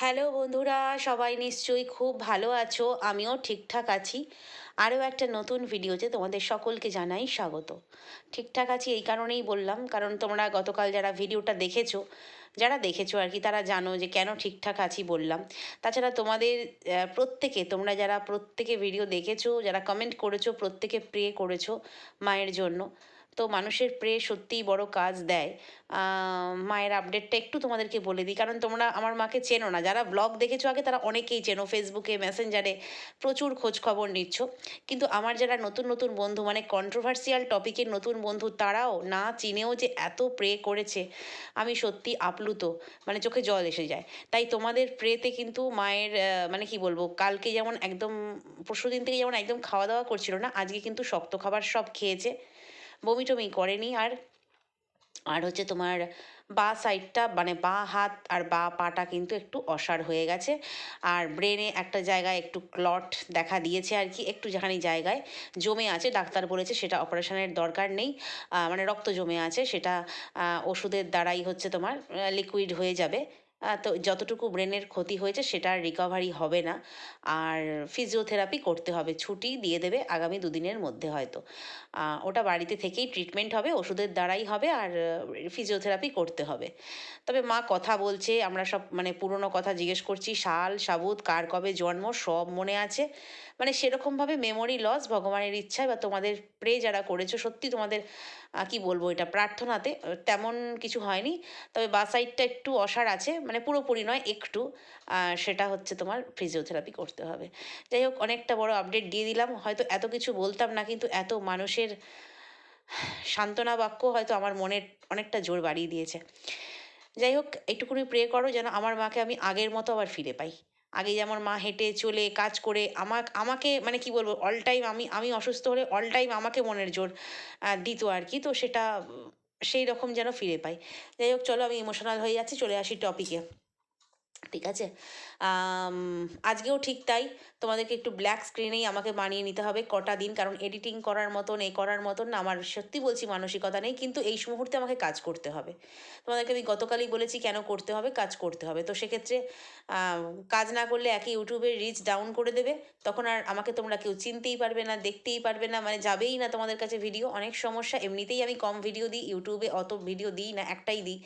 Hello বন্ধুরা, সবাই নিশ্চয়ই খুব ভালো আছো, আমিও ঠিকঠাক আছি। আরও একটা নতুন ভিডিওতে তোমাদের সকলকে জানাই স্বাগত। ঠিকঠাক আছি এই কারণেই বললাম, কারণ তোমরা গতকাল যারা ভিডিওটা দেখেছ, যারা দেখেছ আর কি, তারা জানো যে কেন ঠিকঠাক আছি বললাম। তাছাড়া তোমাদের প্রত্যেকে, তোমরা যারা প্রত্যেকে ভিডিও দেখেছ, যারা কমেন্ট করেছ, প্রত্যেকে প্রে করেছ মায়ের জন্য তো মানুষের প্রে সত্যিই বড় কাজ দেয়। মায়ের আপডেটটা একটু তোমাদেরকে বলে দিই। কারণ তোমরা আমার মাকে চেনো না। যারা ব্লগ দেখেছ, আগে তারা অনেকেই চেনো। ফেসবুকে মেসেঞ্জারে প্রচুর খোঁজ খবর নিচ্ছ। কিন্তু আমার যারা নতুন নতুন বন্ধু মানে কন্ট্রোভার্সিয়াল টপিকের নতুন বন্ধু, তারাও না চিনেও যে এত প্রে করেছে, আমি সত্যি আপ্লুত। মানে চোখে জল এসে যায়। তাই তোমাদের প্রেতে কিন্তু মায়ের মানে কি বলব, কালকে যেমন একদম, পরশুদিন থেকে যেমন একদম খাওয়া দাওয়া করছিল না, আজকে কিন্তু শক্ত খাবার সব খেয়েছে। বমি টমি করেনি। আর আর হচ্ছে তোমার বা সাইডটা মানে বা হাত আর বা পাটা কিন্তু একটু অসাড় হয়ে গেছে। আর ব্রেনে একটা জায়গায় একটু ক্লট দেখা দিয়েছে আর কি, একটু যেখানে জায়গায় জমে আছে। ডাক্তার বলেছে সেটা অপারেশনের দরকার নেই। মানে রক্ত জমে আছে, সেটা ওষুধের দ্বারাই হচ্ছে তোমার লিকুইড হয়ে যাবে। তো যতটুকু ব্রেনের ক্ষতি হয়েছে সেটার রিকভারি হবে না। আর ফিজিওথেরাপি করতে হবে, ছুটি দিয়ে দেবে আগামী দুদিনের মধ্যে হয়তো। ওটা বাড়িতে থেকেই ট্রিটমেন্ট হবে, ওষুধের দ্বারাই হবে আর ফিজিওথেরাপি করতে হবে। তবে মা কথা বলছে, আমরা সব মানে পুরনো কথা জিজ্ঞেস করছি সাল সাবুত, কার কবে জন্ম, সব মনে আছে। মানে সেরকমভাবে মেমোরি লস ভগবানের ইচ্ছায় বা তোমাদের প্রে যারা করেছ, সত্যি তোমাদের কি বলব এটা, প্রার্থনাতে তেমন কিছু হয়নি। তবে বা সাইডটা একটু অসার আছে মানে পুরোপুরি নয়, একটু। সেটা হচ্ছে তোমার ফিজিওথেরাপি করতে হবে। যাই হোক, অনেকটা বড় আপডেট দিয়ে দিলাম। হয়তো এত কিছু বলতাম না, কিন্তু এত মানুষের সান্ত্বনা বাক্য হয়তো আমার মনের অনেকটা জোর বাড়িয়ে দিয়েছে। যাই হোক একটুকুনি প্রে করো যেন আমার মাকে আমি আগের মতো আবার ফিরে পাই। আগে যেমন মা হেঁটে চলে কাজ করে আমার আমাকে মানে কি বলব অল টাইম আমি আমি অসুস্থ হলে অল টাইম আমাকে মনের জোর দিত আর কি। তো সেটা, সেই রকম যেন ফিরে পাই। যাই হোক, চলো আমি ইমোশনাল হয়ে যাচ্ছি, চলে আসি টপিকে ঠিক আছে? আজকেও ঠিক তাই। তোমাদেরকে একটু ব্ল্যাক স্ক্রিনেই আমাকে মানিয়ে নিতে হবে কটা দিন, কারণ এডিটিং করার মতন এই করার মতন না, আমার সত্যি বলছি মানসিকতা নেই, কিন্তু এই মুহূর্তে আমাকে কাজ করতে হবে। তোমাদেরকে আমি গতকালই বলেছি কেন করতে হবে, কাজ করতে হবে। তো সেক্ষেত্রে কাজ না করলে একই ইউটিউবের রিচ ডাউন করে দেবে। তখন আর আমাকে তোমরা কেউ চিনতেই পারবে না, দেখতেই পারবে না মানে যাবেই না তোমাদের কাছে ভিডিও অনেক সমস্যা, এমনিতেই আমি কম ভিডিও দিই ইউটিউবে অত ভিডিও দিই না, একটাই দিই।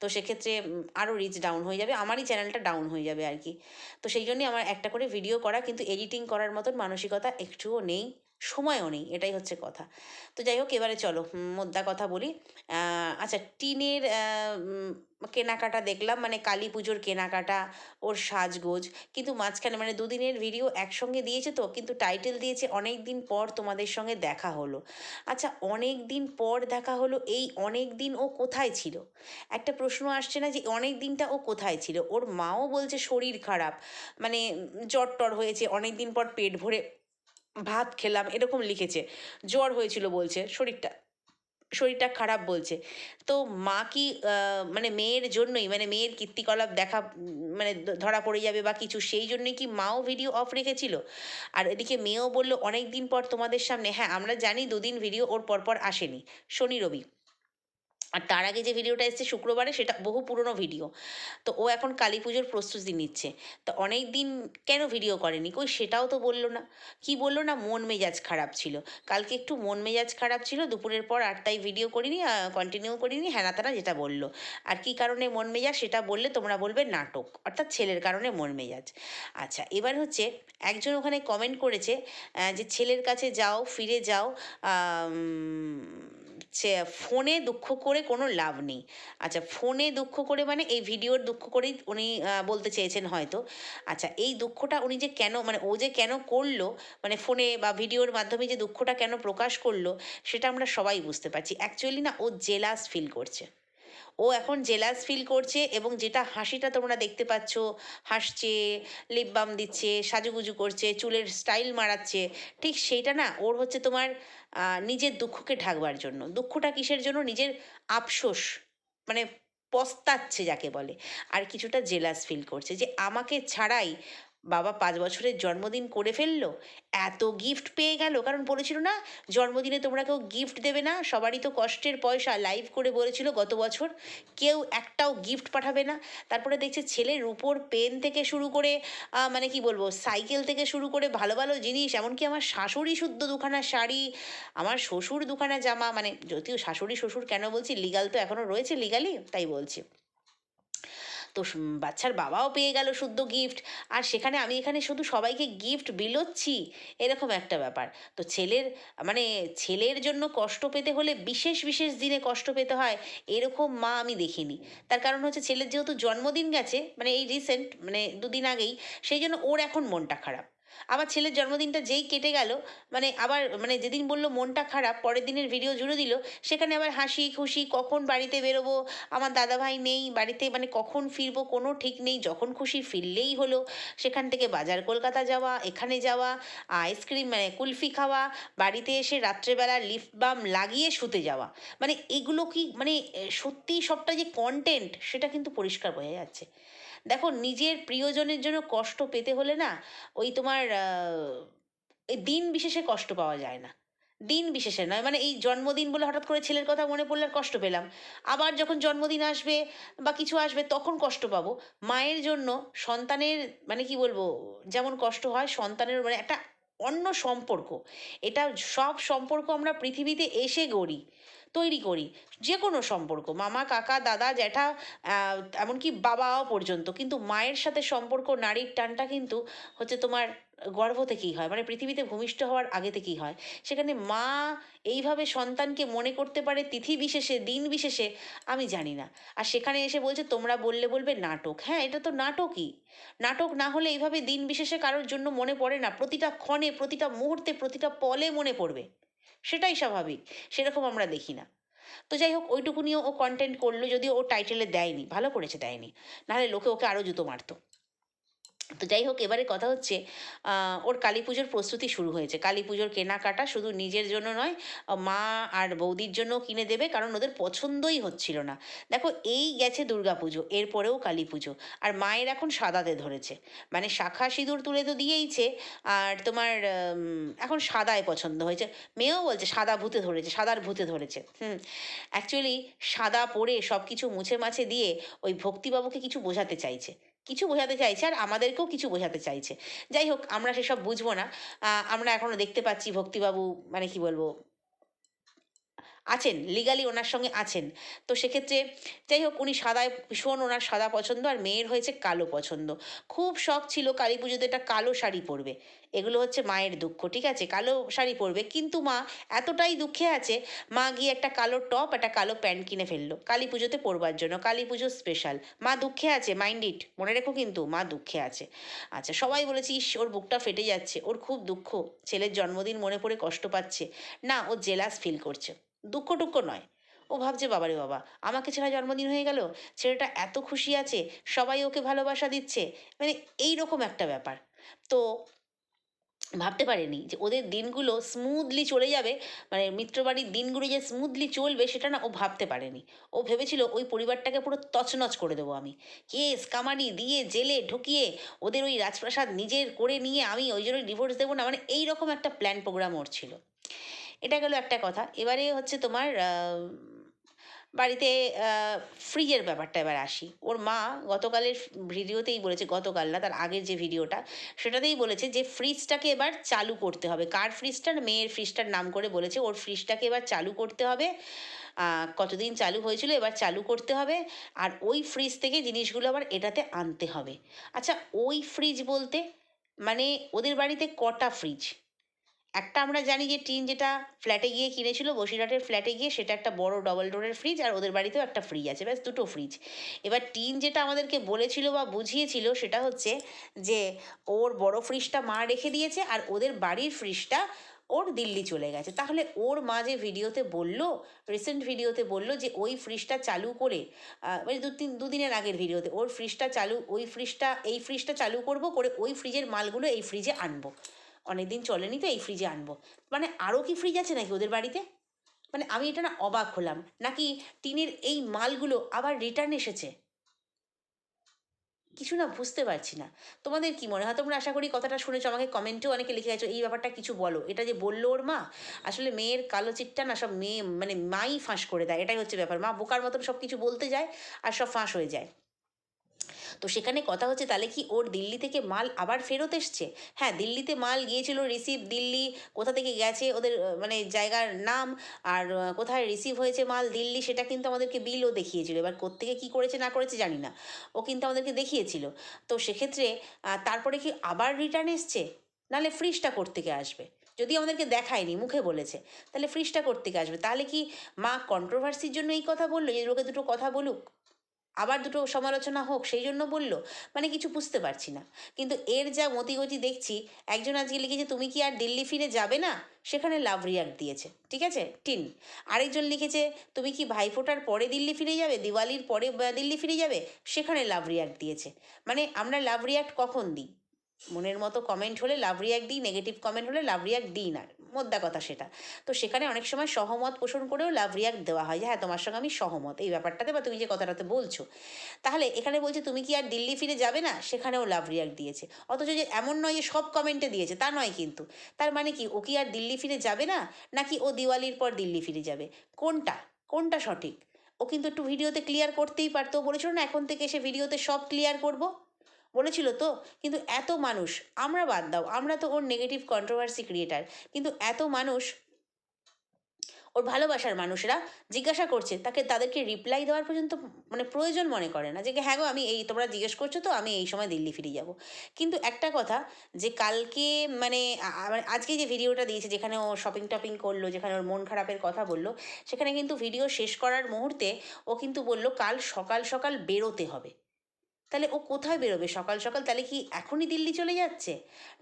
তো সেক্ষেত্রে আরও রিচ ডাউন হয়ে যাবে, আমারই চ্যানেলটা ডাউন হয়ে যাবে আর কি। তো সেই জন্যই আমার একটা করে ভিডিও করা, কিন্তু এডিটিং করার মতন মানসিকতা একটুও নেই। সময়ও নেই, এটাই হচ্ছে কথা। তো যাই হোক, এবারে চলো মোদ্দা কথা বলি। আচ্ছা টিনের কেনাকাটা দেখলাম মানে কালী পুজোর কেনাকাটা, ওর সাজগোজ। কিন্তু মাঝখানে মানে দুদিনের ভিডিও একসঙ্গে দিয়েছে তো, কিন্তু টাইটেল দিয়েছে অনেক দিন পর তোমাদের সঙ্গে দেখা হলো। আচ্ছা অনেক দিন পর দেখা হলো, এই অনেক দিন ও কোথায় ছিল? একটা প্রশ্ন আসছে না যে অনেক দিনটা ও কোথায় ছিল? ওর মাও বলছে, শরীর খারাপ। মানে জ্বর টর হয়েছে অনেক দিন পর পেট ভরে ভাত খেলাম, এরকম লিখেছে। জ্বর হয়েছিল বলছে, শরীরটা শরীরটা খারাপ বলছে। তো মা কি মানে মেয়ের জন্যই মানে মেয়ের কীর্তিকলাপ দেখা মানে ধরা পড়ে যাবে বা কিছু, সেই জন্যই কি মাও ভিডিও অফ রেখেছিল? আর এদিকে মেয়েও বলল অনেক দিন পর তোমাদের সামনে। হ্যাঁ আমরা জানি দুদিন ভিডিও ওর পরপর আসেনি। শনি, রবি। আর তার আগে যে ভিডিওটা এসেছে শুক্রবারে, সেটা বহু পুরনো ভিডিও তো ও এখন কালী পুজোর প্রস্তুতি নিচ্ছে। তো অনেক দিন কেন ভিডিও করেনি? কই সেটাও তো বলল না। কি বলল না? মন মেজাজ খারাপ ছিল। কালকে একটু মন মেজাজ খারাপ ছিল, দুপুরের পর আর তাই ভিডিও করিনি কন্টিনিউ করিনি হ্যানা তারা যেটা বলল। আর কি কারণে মন মেজাজ সেটা বললে তোমরা বলবে নাটক, অর্থাৎ ছেলের কারণে মন মেজাজ। আচ্ছা এবার হচ্ছে একজন ওখানে কমেন্ট করেছে যে ছেলের কাছে যাও, ফিরে যাও ফোনে দুঃখ করে কোনো লাভ নেই। আচ্ছা ফোনে দুঃখ করে মানে এই ভিডিওর দুঃখ করেই উনি বলতে চেয়েছেন হয়তো। আচ্ছা এই দুঃখটা উনি যে কেন মানে ও যে কেন করল মানে ফোনে বা ভিডিওর মাধ্যমে যে দুঃখটা কেন প্রকাশ করল, সেটা আমরা সবাই বুঝতে পারছি। অ্যাকচুয়ালি না, ও জেলাস ফিল করছে। ও এখন জেলাস ফিল করছে এবং যেটা হাসিটা তোমরা দেখতে পাচ্ছ, হাসছে লিপ বাম দিচ্ছে, সাজুগুজু করছে, চুলের স্টাইল মারাচ্ছে, ঠিক সেইটা না ওর হচ্ছে তোমার নিজের দুঃখকে ঢাকবার জন্য। দুঃখটা কিসের জন্য? নিজের আফসোস মানে পস্তাচ্ছে যাকে বলে। আর কিছুটা জেলাস ফিল করছে যে আমাকে ছাড়াই বাবা পাঁচ বছরের জন্মদিন করে ফেলল, এত গিফট পেয়ে গেল। কারণ বলেছিল না, জন্মদিনে তোমরা কেউ গিফট দেবে না, সবারই তো কষ্টের পয়সা। লাইভ করে বলেছিল গত বছর, কেউ একটাও গিফট পাঠাবে না। তারপরে দেখছে ছেলের উপর পেন থেকে শুরু করে মানে কি বলব সাইকেল থেকে শুরু করে ভালো ভালো জিনিস, এমনকি আমার শাশুড়ি শুদ্ধ দুখানা শাড়ি, আমার শ্বশুর দুখানা জামা মানে যদিও শাশুড়ি, শ্বশুর কেন বলছি লিগাল তো এখনও রয়েছে লিগালি তাই বলছি। তো বাচ্চার বাবাও পেয়ে গেল শুদ্ধ গিফট আর সেখানে আমি এখানে শুধু সবাইকে গিফট বিলোচ্ছি, এরকম একটা ব্যাপার। তো ছেলের মানে ছেলের জন্য কষ্ট পেতে হলে বিশেষ বিশেষ দিনে কষ্ট পেতে হয়, এরকম মা আমি দেখিনি। তার কারণ হচ্ছে ছেলের যেহেতু জন্মদিন গেছে মানে এই রিসেন্ট মানে দুদিন আগেই, সেই জন্য ওর এখন মনটা খারাপ। আমার ছেলের জন্মদিনটা যেই কেটে গেল মানে আবার মানে যেদিন বলল মনটা খারাপ পরের দিনের ভিডিও জুড়ে দিল সেখানে আবার হাসি খুশি কখন বাড়িতে বেরোবো আমার দাদাভাই নেই বাড়িতে মানে কখন ফিরবো কোনো ঠিক নেই যখন খুশি ফিরলেই হলো সেখান থেকে বাজার কলকাতা যাওয়া এখানে যাওয়া আইসক্রিম মানে কুলফি খাওয়া বাড়িতে এসে রাত্রেবেলা লিফট বাম লাগিয়ে শুতে যাওয়া মানে এগুলো কি মানে এ, সত্যিই সবটা যে কন্টেন্ট সেটা কিন্তু পরিষ্কার বোঝা যাচ্ছে। দেখো নিজের প্রিয়জনের জন্য কষ্ট পেতে হলে না ওই তোমার দিন বিশেষে কষ্ট পাওয়া যায় না। দিন বিশেষে নয় মানে এই জন্মদিন বলে হঠাৎ করে ছেলের কথা মনে পড়লে আর কষ্ট পেলাম। আবার যখন জন্মদিন আসবে বা কিছু আসবে তখন কষ্ট পাবো। মায়ের জন্য সন্তানের মানে কি বলব, যেমন কষ্ট হয় সন্তানের মানে একটা অন্য সম্পর্ক। এটা সব সম্পর্ক আমরা পৃথিবীতে এসে গড়ি। তৈরি করি যে কোনো সম্পর্ক, মামা, কাকা, দাদা, জ্যাঠা এমনকি বাবাও পর্যন্ত। কিন্তু মায়ের সাথে সম্পর্ক, নারীর টানটা কিন্তু হচ্ছে তোমার গর্ভ থেকেই হয় মানে পৃথিবীতে ভূমিষ্ঠ হওয়ার আগে থেকেই হয়। সেখানে মা এইভাবে সন্তানকে মনে করতে পারে, তিথি বিশেষে, দিন বিশেষে, আমি জানি না। আর সেখানে এসে বলছে, তোমরা বললে বলবে নাটক। হ্যাঁ এটা তো নাটকই। নাটক না হলে এইভাবে দিন বিশেষে কারোর জন্য মনে পড়ে না। প্রতিটা ক্ষণে, প্রতিটা মুহূর্তে, প্রতিটা পলে মনে পড়বে। সেটাই স্বাভাবিক, সেরকম আমরা দেখি না। তো যাই হোক ওইটুকু ওইটুকুনিও ও কন্টেন্ট করল, যদিও ও টাইটেলে দেয়নি, ভালো করেছে দেয়নি। নাহলে লোকে ওকে আরও জুতো মারতো। তো যাই হোক, এবারে কথা হচ্ছে ওর কালী পুজোর প্রস্তুতি শুরু হয়েছে। কালী পুজোর কেনাকাটা শুধু নিজের জন্য নয়, মা আর বৌদির জন্য কিনে দেবে, কারণ ওদের পছন্দই হচ্ছিল না। দেখো, এই গেছে দুর্গা পুজো, এরপরেও কালী পুজো, আর মায়ের এখন সাদাতে ধরেছে। মানে শাখা সিঁদুর তুলে তো দিয়েইছে, আর তোমার এখন সাদায় পছন্দ হয়েছে। মেয়েও বলছে, সাদা ভূতে ধরেছে, সাদার ভূতে ধরেছে। হুম অ্যাকচুয়ালি সাদা পরে সব কিছু মুছে মাছে দিয়ে ওই ভক্তিবাবুকে কিছু বোঝাতে চাইছে। কিছু বোঝাতে চাইছে আর আমাদেরকেও কিছু বোঝাতে চাইছে। যাই হোক, আমরা সেসব বুঝব না। আমরা এখনও দেখতে পাচ্ছি ভক্তিবাবু মানে কি বলব আছেন লিগালি ওনার সঙ্গে আছেন। তো সেক্ষেত্রে যাই হোক উনি সাদায় ভীষণ ওনার সাদা পছন্দ আর মেয়ের হয়েছে কালো পছন্দ। খুব শখ ছিল কালী পুজোতে একটা কালো শাড়ি পরবে। এগুলো হচ্ছে মায়ের দুঃখ ঠিক আছে? কালো শাড়ি পরবে কিন্তু মা এতটাই দুঃখে আছে মা গিয়ে একটা কালো টপ একটা কালো প্যান্ট কিনে ফেলল কালী পুজোতে পরবার জন্য। কালী পুজো স্পেশাল মা দুঃখে আছে মাইন্ড ইট মনে রেখো কিন্তু মা দুঃখে আছে। আচ্ছা সবাই বলেছি "ইস, ওর বুকটা ফেটে যাচ্ছে ওর খুব দুঃখ। ছেলের জন্মদিন মনে পড়ে কষ্ট পাচ্ছে। না ও জেলাস ফিল করছে। দুঃখ টুক্ষ নয়। ও ভাবছে, বাবারে বাবা, আমাকে ছেড়া জন্মদিন হয়ে গেল? ছেলেটা এত খুশি আছে, সবাই ওকে ভালোবাসা দিচ্ছে? মানে এই রকম একটা ব্যাপার। তো ভাবতে পারেনি যে ওদের দিনগুলো স্মুথলি চলে যাবে মানে মিত্রবাড়ির দিনগুলো যে স্মুথলি চলবে সেটা না ও ভাবতে পারেনি। ও ভেবেছিল ওই পরিবারটাকে পুরো তছনছ করে দেবো আমি। কেস, কামানি, দিয়ে জেলে ঢুকিয়ে ওদের ওই রাজপ্রাসাদ নিজের করে নিয়ে আমি ওই জন্য ডিভোর্স দেবো না মানে এই রকম একটা প্ল্যান প্রোগ্রাম ওর ছিল। এটা গেল একটা কথা। এবারে হচ্ছে তোমার বাড়িতে ফ্রিজের ব্যাপারটা এবার আসি। ওর মা গতকালের ভিডিওতেই বলেছে, গতকাল না, তার আগের যে ভিডিওটা, সেটাতেই বলেছে যে ফ্রিজটাকে এবার চালু করতে হবে। কার ফ্রিজটার? মেয়ের ফ্রিজটার নাম করে বলেছে, ওর ফ্রিজটাকে এবার চালু করতে হবে। কতদিন চালু হয়েছিল এবার চালু করতে হবে। আর ওই ফ্রিজ থেকে জিনিসগুলো আবার এটাতে আনতে হবে। আচ্ছা ওই ফ্রিজ বলতে মানে ওদের বাড়িতে কটা ফ্রিজ? একটা আমরা জানি যে টিন যেটা ফ্ল্যাটে গিয়ে কিনেছিল, বসিরহাটের ফ্ল্যাটে গিয়ে সেটা একটা বড় ডবল ডোরের ফ্রিজ আর ওদের বাড়িতেও একটা ফ্রিজ আছে, ব্যাস দুটো ফ্রিজ এবার টিন যেটা আমাদেরকে বলেছিল বা বুঝিয়েছিল সেটা হচ্ছে যে ওর বড় ফ্রিজটা মা রেখে দিয়েছে আর ওদের বাড়ির ফ্রিজটা ওর দিল্লি চলে গেছে। তাহলে ওর মা যে ভিডিওতে বলল রিসেন্ট ভিডিওতে বলল যে ওই ফ্রিজটা চালু করে মানে দু তিন দুদিনের আগের ভিডিওতে ওর ফ্রিজটা চালু, ওই ফ্রিজটা এই ফ্রিজটা চালু করব করে ওই ফ্রিজের মালগুলো এই ফ্রিজে আনব। অনেকদিন চলেনি তো, এই ফ্রিজে আনব। মানে আরও কি ফ্রিজ আছে নাকি ওদের বাড়িতে? মানে আমি এটা না অবাক হলাম। নাকি টিনের এই মালগুলো আবার রিটার্ন এসেছে? কিছু না বুঝতে পারছি না। তোমাদের কি মনে হয়? তোমরা আশা করি কথাটা শুনেছো, আমাকে কমেন্টেও অনেকে লিখে গেছো, এই ব্যাপারটা কিছু বলো। এটা যে বলল ওর মা, আসলে মেয়ের কালো চিটটা না সব মেয়ে মানে মাই ফাঁস করে দেয়। এটাই হচ্ছে ব্যাপার। মা বোকার মতন সব কিছু বলতে যায় আর সব ফাঁস হয়ে যায়। তো সেখানে কথা হচ্ছে, তাহলে কি ওর দিল্লি থেকে মাল আবার ফেরত এসছে? হ্যাঁ দিল্লিতে মাল গিয়েছিল রিসিভ দিল্লি, কোথা থেকে গেছে, ওদের মানে জায়গার নাম, আর কোথায় রিসিভ হয়েছে মাল দিল্লি, সেটা কিন্তু আমাদেরকে বিলও দেখিয়েছিল। এবার কোত্থেকে কী করেছে, না করেছে জানি না। ও কিন্তু আমাদেরকে দেখিয়েছিল। তো সেক্ষেত্রে তারপরে কি আবার রিটার্ন এসছে? নাহলে ফ্রিজটা থেকে আসবে? যদি আমাদেরকে দেখায়নি, মুখে বলেছে, তাহলে ফ্রিজটা থেকে আসবে? তাহলে কি মা কন্ট্রোভার্সির জন্য এই কথা বলল? যে লোকে দুটো কথা বলুক? আবার দুটো সমালোচনা হোক, সেই জন্য বলল মানে কিছু বুঝতে পারছি না। কিন্তু এর যা মতিগতি দেখছি, একজন আজকে লিখেছে, তুমি কি আর দিল্লি ফিরে যাবে না? সেখানে লাভ রিয়াক্ট দিয়েছে। ঠিক আছে? টিন। আরেকজন লিখেছে, তুমি কি ভাইফোঁটার পরে দিল্লি ফিরে যাবে? দিওয়ালির পরে দিল্লি ফিরে যাবে? সেখানে লাভ রিয়াক্ট দিয়েছে। মানে আমরা লাভ রিয়াক্ট কখন দিই? মনের মতো কমেন্ট হলে লাভ রিয়াক্ট দিই নেগেটিভ কমেন্ট হলে লাভ রিয়াক্ট দিই না মোদ্দা কথা সেটা। তো সেখানে অনেক সময় সহমত পোষণ করেও লাভ রিয়াক্ট দেওয়া হয় যে হ্যাঁ তোমার সঙ্গে আমি সহমত এই ব্যাপারটাতে বা তুমি যে কথাটাতে বলছো। তাহলে এখানে বলছে, তুমি কি আর দিল্লি ফিরে যাবে না? সেখানেও লাভ রিয়াক্ট দিয়েছে। অথচ যে এমন নয় যে সব কমেন্টে দিয়েছে, তা নয় কিন্তু। তার মানে কি, ও কি আর দিল্লি ফিরে যাবে না? নাকি ও দিওয়ালির পর দিল্লি ফিরে যাবে? কোনটা? কোনটা সঠিক? ও কিন্তু একটু ভিডিওতে ক্লিয়ার করতেই পারতো। বলেছিল, না, এখন থেকে এসে ভিডিওতে সব ক্লিয়ার করব। বলেছিল তো? কিন্তু এত মানুষ, আমরা বাদ দাও, আমরা তো ওর নেগেটিভ কন্ট্রোভার্সি ক্রিয়েটার কিন্তু এত মানুষ, ওর ভালোবাসার মানুষরা জিজ্ঞাসা করছে, তাকে তাদেরকে রিপ্লাই দেওয়ার পর্যন্ত মানে প্রয়োজন মনে করে না। যে হ্যাঁ গো, আমি এই, তোমরা জিজ্ঞেস করছ তো, আমি এই সময় দিল্লি ফিরে যাব। কিন্তু একটা কথা, যে কালকে মানে মানে আজকে যে ভিডিওটা দিয়েছে, যেখানে ও শপিং টপিং করল, যেখানে ওর মন খারাপের কথা বলল, সেখানে কিন্তু ভিডিও শেষ করার মুহূর্তে ও কিন্তু বলল, কাল সকাল সকাল বেরোতে হবে। তাহলে ও কোথায় বেরোবে? সকাল সকাল তাহলে কি এখনই দিল্লি চলে যাচ্ছে?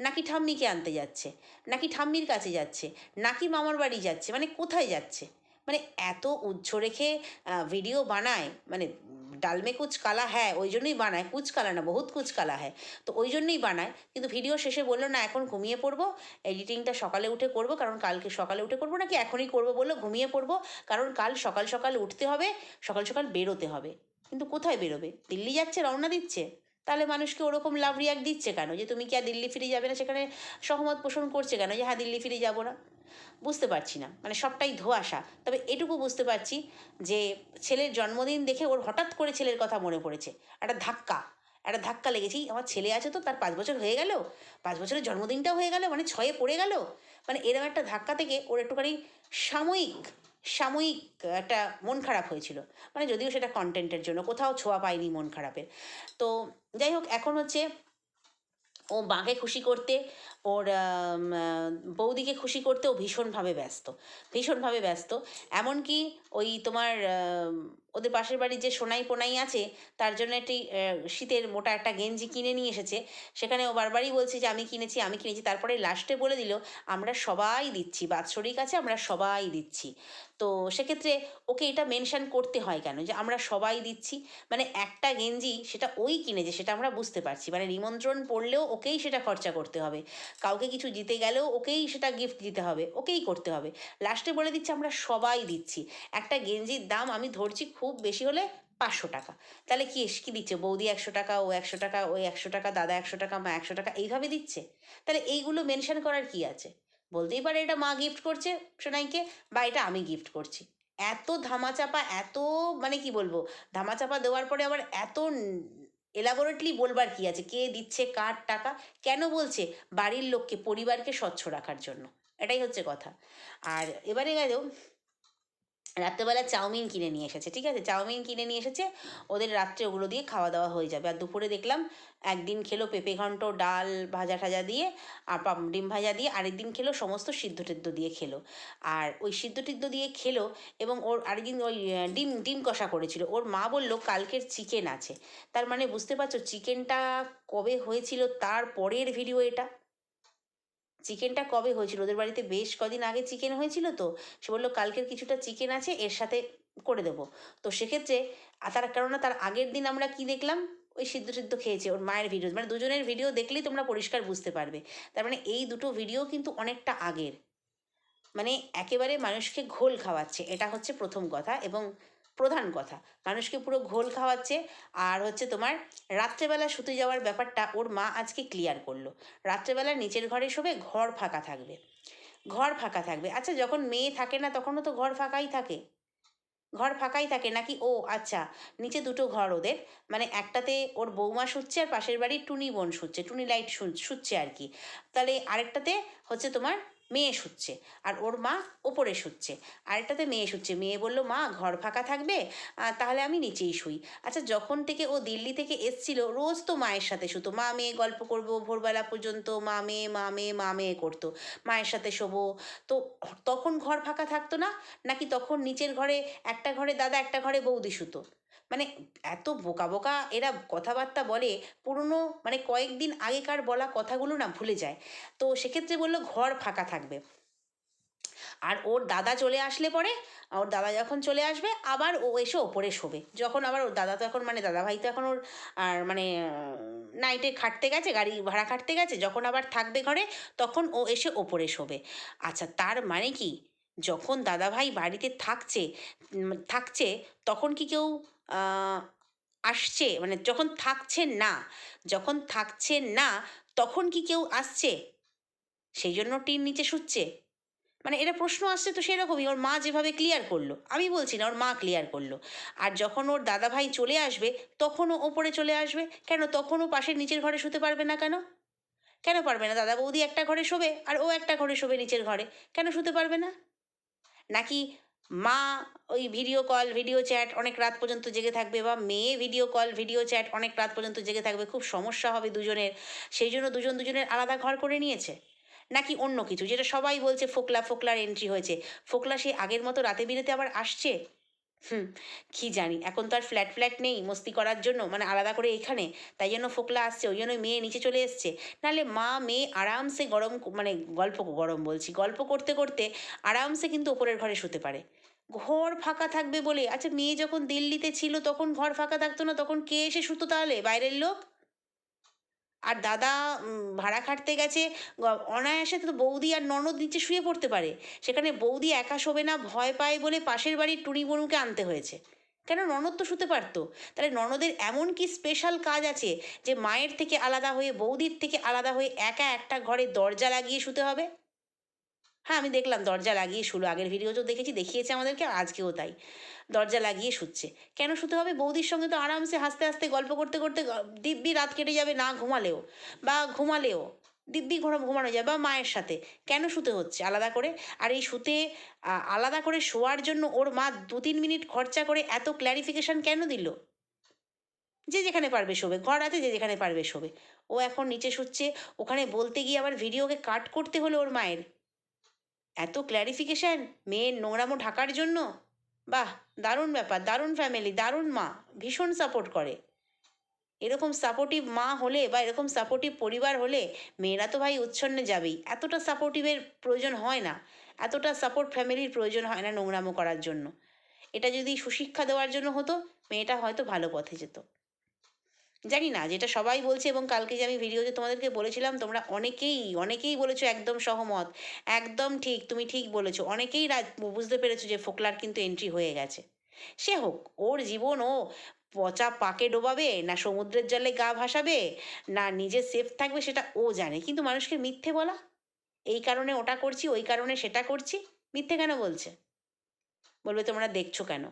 নাকি ঠাম্মিকে আনতে যাচ্ছে? নাকি ঠাম্মির কাছে যাচ্ছে? নাকি মামার বাড়ি যাচ্ছে? মানে কোথায় যাচ্ছে? মানে এত উচ্চ রেখে ভিডিও বানায় মানে ডালমে কুচ কালা হ্যাঁ ওই জন্যই বানায় কুচ কালা না, বহুত কুচ কালা হ্যাঁ। তো ওই জন্যই বানায়, কিন্তু ভিডিও শেষে বলল, না, এখন ঘুমিয়ে পড়ব এডিটিংটা সকালে উঠে করব, কারণ কালকে সকালে উঠে করব, নাকি এখনই করব? বলল, ঘুমিয়ে পড়ব, কারণ কাল সকাল সকাল উঠতে হবে, সকাল সকাল বেরোতে হবে। কিন্তু কোথায় বেরোবে? দিল্লি যাচ্ছে, রওনা দিচ্ছে? তাহলে মানুষকে ওরকম লাভ রিয়াক্ট দিচ্ছে কেন? যে তুমি কি আর দিল্লি ফিরে যাবে না? সেখানে সহমত পোষণ করছে কেন? যে হ্যাঁ দিল্লি ফিরে যাব না? বুঝতে পারছি না। মানে সবটাই ধোঁয়াশা। তবে এটুকু বুঝতে পারছি যে ছেলের জন্মদিন দেখে ওর হঠাৎ করে ছেলের কথা মনে পড়েছে। একটা ধাক্কা। একটা ধাক্কা লেগেছি। আমার ছেলে আছে তো, তার পাঁচ বছর হয়ে গেল। পাঁচ বছরের জন্মদিনটাও হয়ে গেল মানে ছয়ে পড়ে গেল। মানে এরকম একটা ধাক্কা থেকে ওর একটুখানি সাময়িক সাময়িক, একটা মন খারাপ হয়েছিল। মানে যদিও সেটা কন্টেন্টের জন্য, কোথাও ছোঁয়া পায়নি মন খারাপের। তো যাই হোক, এখন হচ্ছে ও মাকে খুশি করতে ওর বৌদিকে খুশি করতে ও ভীষণভাবে ব্যস্ত ভীষণভাবে ব্যস্ত। এমনকি ওই তোমার ওদের পাশের বাড়ির যে সোনাই পোনাই আছে, তার জন্য একটি শীতের মোটা একটা গেঞ্জি কিনে নিয়ে এসেছে। সেখানে ও বারবারই বলছে যে, আমি কিনেছি আমি কিনেছি। তারপরে লাস্টে বলে দিল, আমরা সবাই দিচ্ছি, বাৎসরিক আছে, আমরা সবাই দিচ্ছি। তো সেক্ষেত্রে ওকে এটা মেনশান করতে হয় কেন? যে, আমরা সবাই দিচ্ছি। মানে একটা গেঞ্জি সেটা ওই কিনেছে সেটা আমরা বুঝতে পারছি। মানে নিমন্ত্রণ পড়লেও ওকেই সেটা খরচা করতে হবে। কাউকে কিছু দিতে গেলেও ওকেই সেটা গিফট দিতে হবে, ওকেই করতে হবে। লাস্টে বলে দিচ্ছে আমরা সবাই দিচ্ছি। একটা গেঞ্জির দাম আমি ধরছি খুব বেশি হলে পাঁচশো টাকা। তাহলে কি কি দিচ্ছে? বৌদি একশো টাকা, ও একশো টাকা, ওই একশো টাকা, দাদা একশো টাকা, মা একশো টাকা, এইভাবে দিচ্ছে? তাহলে এইগুলো মেনশন করার কি আছে? বলতেই পারে এটা মা গিফট করছে সোনাইকে, বা এটা আমি গিফট করছি। এত ধামাচাপা, এত মানে কি বলব? ধামাচাপা দেওয়ার পরে আবার এত এলাবোরেটলি বলবার কি আছে? কে দিচ্ছে, কার টাকা? কেন বলছে? বাড়ির লোককে, পরিবারকে স্বচ্ছ রাখার জন্য। এটাই হচ্ছে কথা। আর এবারে গেলেও রাত্রেবেলা চাউমিন কিনে নিয়ে এসেছে, ঠিক আছে? চাউমিন কিনে নিয়ে এসেছে, ওদের রাত্রে ওগুলো দিয়ে খাওয়া দাওয়া হয়ে যাবে। আর দুপুরে দেখলাম একদিন খেলো পেঁপে ঘন্ট, ডাল, ভাজা টাজা দিয়ে, আর ডিম ভাজা দিয়ে আরেকদিন খেলো সমস্ত সিদ্ধ টিদ্ধ দিয়ে খেলো। আর ওই সিদ্ধ টিদ্ধ দিয়ে খেলো এবং ওর আরেকদিন ওই ডিম ডিম কষা করেছিল। ওর মা বলল, কালকের চিকেন আছে। তার মানে বুঝতে পারছ, চিকেনটা কবে হয়েছিল, তার পরের ভিডিও এটা। চিকেনটা কবে হয়েছিল? ওদের বাড়িতে বেশ কদিন আগে চিকেন হয়েছিল তো, সে বলল, কালকের কিছুটা চিকেন আছে, এর সাথে করে দেবো। তো সেক্ষেত্রে তার, কেননা তার আগের দিন আমরা কি দেখলাম? ওই সিদ্ধ সিদ্ধ খেয়েছে, ওর মায়ের ভিডিও মানে দুজনের ভিডিও দেখলেই তোমরা পরিষ্কার বুঝতে পারবে। তার মানে এই দুটো ভিডিও কিন্তু অনেকটা আগের। মানে একেবারে মানুষকে ঘোল খাওয়াচ্ছে, এটা হচ্ছে প্রথম কথা। এবং প্রধান কথা। মানুষকে পুরো ঘোল খাওয়াচ্ছে আর হচ্ছে তোমার রাত্রেবেলা শুতে যাওয়ার ব্যাপারটা ওর মা আজকে ক্লিয়ার করল। রাত্রেবেলা নিচের ঘরে শোবে ঘর ফাঁকা থাকবে। ঘর ফাঁকা থাকবে। আচ্ছা যখন মেয়ে থাকে না তখনও তো ঘর ফাঁকাই থাকে। ঘর ফাঁকাই থাকে নাকি? ও আচ্ছা নিচে দুটো ঘর ওদের। মানে একটাতে ওর বৌমা শুচ্ছে আর পাশের বাড়ির টুনি বোন শুচ্ছে, টুনি লাইট শুচ্ছে আর কি। তাহলে আরেকটাতে হচ্ছে তোমার মেয়ে শুচ্ছে। আর ওর মা ওপরে শুচ্ছে। আরেকটাতে মেয়ে শুচ্ছে। মেয়ে বলল, মা, ঘর ফাঁকা থাকবে? তাহলে আমি নিচেই শুই। আচ্ছা যখন থেকে ও দিল্লি থেকে এসছিল, রোজ তো মায়ের সাথে শুতো। মা মেয়ে গল্প করব, ভোরবেলা পর্যন্ত মা মেয়ে মা মেয়ে মা মেয়ে করতো। মায়ের সাথে শোবো। তো তখন ঘর ফাঁকা থাকতো না? নাকি তখন নিচের ঘরে একটা ঘরে দাদা, একটা ঘরে বৌদি শুতো? মানে এত বোকা বোকা এরা কথাবার্তা বলে, পুরনো মানে কয়েকদিন আগেকার বলা কথাগুলো না ভুলে যায়। তো সেক্ষেত্রে বলল ঘর ফাঁকা থাকবে। আর ওর দাদা চলে আসলে পরে, ওর দাদা যখন চলে আসবে, আবার ও এসে ওপরে শোবে। যখন আবার ওর দাদা তো এখন মানে দাদা ভাই তো এখন ওর, আর মানে নাইটে খাটতে গেছে, গাড়ি ভাড়া খাটতে গেছে, যখন আবার থাকবে ঘরে, তখন ও এসে ওপরে শোবে। আচ্ছা তার মানে কি? যখন দাদাভাই বাড়িতে থাকছে থাকছে, তখন কি কেউ আসছে মানে যখন থাকছে না, যখন থাকছে না, তখন কি কেউ আসছে? সেই জন্য টিন নিচে শুচ্ছে। মানে এটা প্রশ্ন আসছে তো সেরকমই, ওর মা যেভাবে ক্লিয়ার করল। আমি বলছি না, ওর মা ক্লিয়ার করল। আর যখন ওর দাদাভাই চলে আসবে তখনও ওপরে চলে আসবে। কেন? তখনও পাশের নিচের ঘরে শুতে পারবে না কেন? কেন পারবে না? দাদা বৌদি একটা ঘরে শোবে, আর ও একটা ঘরে শোবে নিচের ঘরে। কেন শুতে পারবে না? নাকি মা, ওই ভিডিও কল ভিডিও চ্যাট অনেক রাত পর্যন্ত জেগে থাকবে বা মেয়ে ভিডিও কল ভিডিও চ্যাট অনেক রাত পর্যন্ত জেগে থাকবে। খুব সমস্যা হবে দুজনের। সেই জন্য দুজন দুজনের আলাদা ঘর করে নিয়েছে? নাকি অন্য কিছু? যেটা সবাই বলছে ফোকলা, ফোকলার এন্ট্রি হয়েছে। ফোকলা সেই আগের মতো রাতে বিরেতে আবার আসছে? হুম, কি জানি। এখন তো আর ফ্ল্যাট ফ্ল্যাট নেই, মস্তি করার জন্য মানে আলাদা করে এখানে, তাই জন্য ফোকলা আসছে, ওই জন্য মেয়ে নিচে চলে এসছে। নাহলে মা, মেয়ে আরামসে গরম মানে গল্প গরম বলছি, গল্প করতে করতে আরামসে কিন্তু ওপরের ঘরে শুতে পারে। ঘর ফাঁকা থাকবে বলে আচ্ছা মেয়ে যখন দিল্লিতে ছিল তখন ঘর ফাঁকা থাকতো না, তখন কে এসে শুতো তাহলে? বাইরের লোক? আর দাদা ভাড়া খাটতে গেছে অনায়াসে তো বৌদি আর ননদ নিচে শুয়ে পড়তে পারে। সেখানে বৌদি একা শোবে না, ভয় পায় বলে পাশের বাড়ির টুনি বনুকে আনতে হয়েছে। কেন? ননদ তো শুতে পারতো। তাহলে ননদের এমন কি স্পেশাল কাজ আছে যে, মায়ের থেকে আলাদা হয়ে, বৌদির থেকে আলাদা হয়ে একা একটা ঘরে দরজা লাগিয়ে শুতে হবে? হ্যাঁ আমি দেখলাম দরজা লাগিয়ে শুলো। আগের ভিডিওতেও দেখেছি, দেখিয়েছে আমাদেরকে আজকেও তাই। দরজা লাগিয়ে শুচ্ছে। কেন শুতে হবে? বৌদির সঙ্গে তো আরামসে হাসতে হাসতে, গল্প করতে করতে দিব্যি রাত কেটে যাবে, না ঘুমালেও। বা ঘুমালেও। দিব্যি ঘুম, ঘুমানো যায়, বা মায়ের সাথে। কেন শুতে হচ্ছে? আলাদা করে? আর এই শুতে আলাদা করে শোয়ার জন্য ওর মা দু তিন মিনিট খরচা করে এত ক্ল্যারিফিকেশন কেন দিল? যে যেখানে পারবে শোবে। ঘর আছে, যে যেখানে পারবে শোবে। ও এখন নিচে শুচ্ছে। ওখানে বলতে গিয়ে আবার ভিডিওকে কাট করতে হলো ওর মায়ের। এত ক্ল্যারিফিকেশান মেয়ের নোংরামো ঢাকার জন্য? বাহ, দারুণ ব্যাপার, দারুণ ফ্যামিলি দারুণ মা, ভীষণ সাপোর্ট করে। এরকম সাপোর্টিভ মা হলে বা এরকম সাপোর্টিভ পরিবার হলে মেয়েরা তো ভাই উচ্ছন্নে যাবেই। এতটা সাপোর্টিভের প্রয়োজন হয় না। এতটা সাপোর্ট ফ্যামিলির প্রয়োজন হয় না নোংরামো করার জন্য। এটা যদি সুশিক্ষা দেওয়ার জন্য হতো, মেয়েটা হয়তো ভালো পথে যেত। জানি না, যেটা সবাই বলছে এবং কালকে যে আমি ভিডিওতে তোমাদেরকে বলেছিলাম, তোমরা অনেকেই অনেকেই বলেছ একদম সহমত। একদম ঠিক, তুমি ঠিক বলেছ। অনেকেই রাজ- বুঝতে পেরেছ যে ফোকলার কিন্তু এন্ট্রি হয়ে গেছে। সে হোক, ওর জীবন ও পচা পাকে ডোবাবে, না সমুদ্রের জলে গা ভাসাবে, না নিজে সেফ থাকবে সেটা ও জানে। কিন্তু মানুষকে মিথ্যে বলা? এই কারণে ওটা করছি, ওই কারণে সেটা করছি? মিথ্যে কেন বলছে? বলবে তোমরা দেখছ কেন?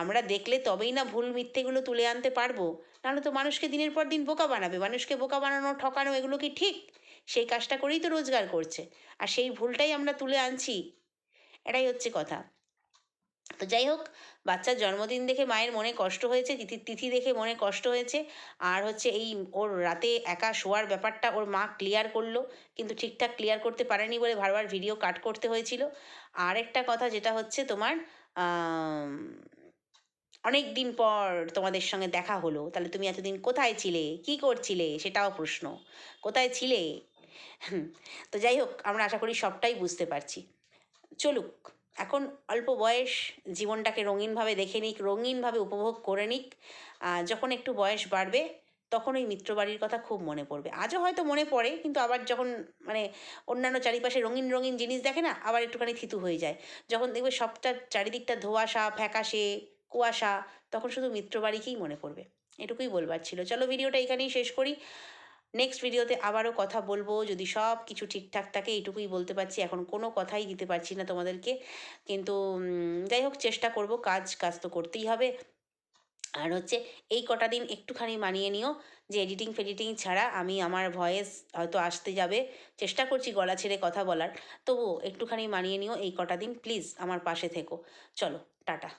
আমরা দেখলে তবেই না ভুল মিথ্যেগুলো তুলে আনতে পারব। নাহলে তো মানুষকে দিনের পর দিন বোকা বানাবে। মানুষকে বোকা বানানো, ঠকানো, এগুলো কি ঠিক? সেই কাজটা করেই তো রোজগার করছে। আর সেই ভুলটাই আমরা তুলে আনছি। এটাই হচ্ছে কথা। তো যাই হোক, বাচ্চার জন্মদিন দেখে মায়ের মনে কষ্ট হয়েছে, তিথি তিথি দেখে মনে কষ্ট হয়েছে। আর হচ্ছে এই ওর রাতে একা শোয়ার ব্যাপারটা ওর মা ক্লিয়ার করল, কিন্তু ঠিকঠাক ক্লিয়ার করতে পারেনি বলে বারবার ভিডিও কাট করতে হয়েছিল। আর একটা কথা যেটা হচ্ছে তোমার অনেক দিন পর তোমাদের সঙ্গে দেখা হলো। তাহলে তুমি এতদিন কোথায় ছিলে? কি করছিলে? সেটাও প্রশ্ন। কোথায় ছিলে? তো যাই হোক, আমরা আশা করি সবটাই বুঝতে পারছি। চলুক, এখন অল্প বয়স, জীবনটাকে রঙিনভাবে দেখে নিক, রঙিনভাবে উপভোগ করে নিক। যখন একটু বয়স বাড়বে, তখন ওই মিত্রবাড়ির কথা খুব মনে পড়বে। আজও হয়তো মনে পড়ে, কিন্তু আবার যখন মানে অন্যান্য চারিপাশে রঙিন রঙিন জিনিস দেখে না, আবার একটুখানি থিতু হয়ে যায়। যখন দেখবে সবটা চারিদিকটা ধোঁয়াশা, ফ্যাকাশে কুয়াশা, তখন শুধু মিত্রবাড়িকেই মনে পড়বে। এটুকুই বলবার ছিল। চলো ভিডিওটা এখানেই শেষ করি। নেক্সট ভিডিওতে আবারও কথা বলব। যদি সব কিছু ঠিকঠাক থাকে এইটুকুই বলতে পারছি। এখন কোনো কথাই দিতে পারছি না তোমাদেরকে। কিন্তু যাই হোক, চেষ্টা করব। কাজ কাজ তো করতেই হবে। আর হচ্ছে, এই কটা দিন একটুখানি মানিয়ে নিও যে এডিটিং ফেডিটিং ছাড়া আমি আমার ভয়েস হয়তো আসতে যাবে। চেষ্টা করছি গলা ছেড়ে কথা বলার। তবুও একটুখানি মানিয়ে নিও এই কটা দিন। প্লিজ আমার পাশে থেকো। চলো, টাটা।